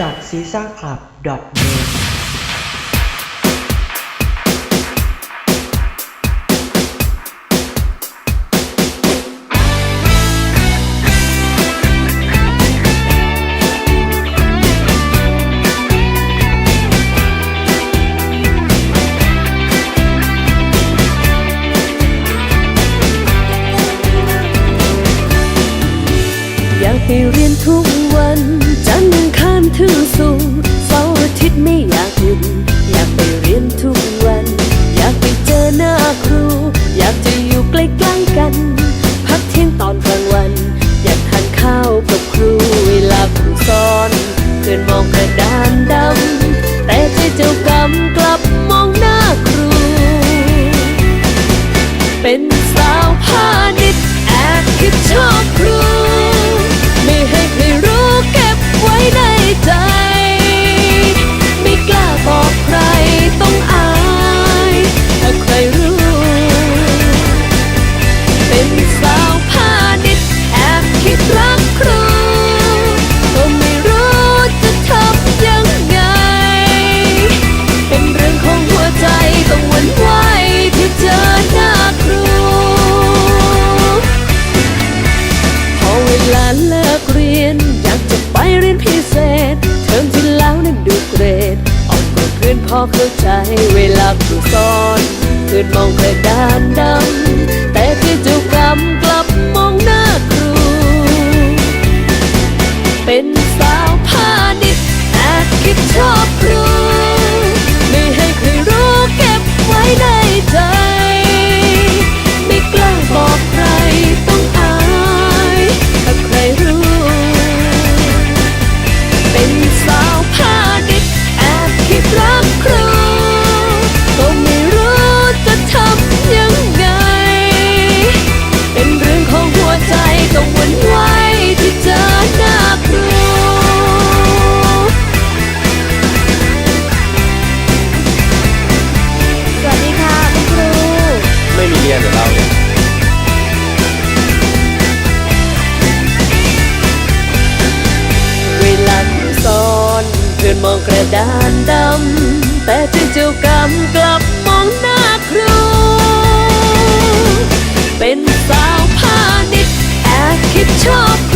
c s a r c l u b n e t I'll be in พอเข้าใจเวลาครูสอนเกิดมองกระดานดำแต่คือจุกรรมกลับมองหน้าครู เป็นสาวพาดิบแอบคิดชอบ กระดานดำ แต่ถึงเจ้ากรรมกลับมองหน้าครู เป็นสาวพาณิชย์แอบคิดชอบ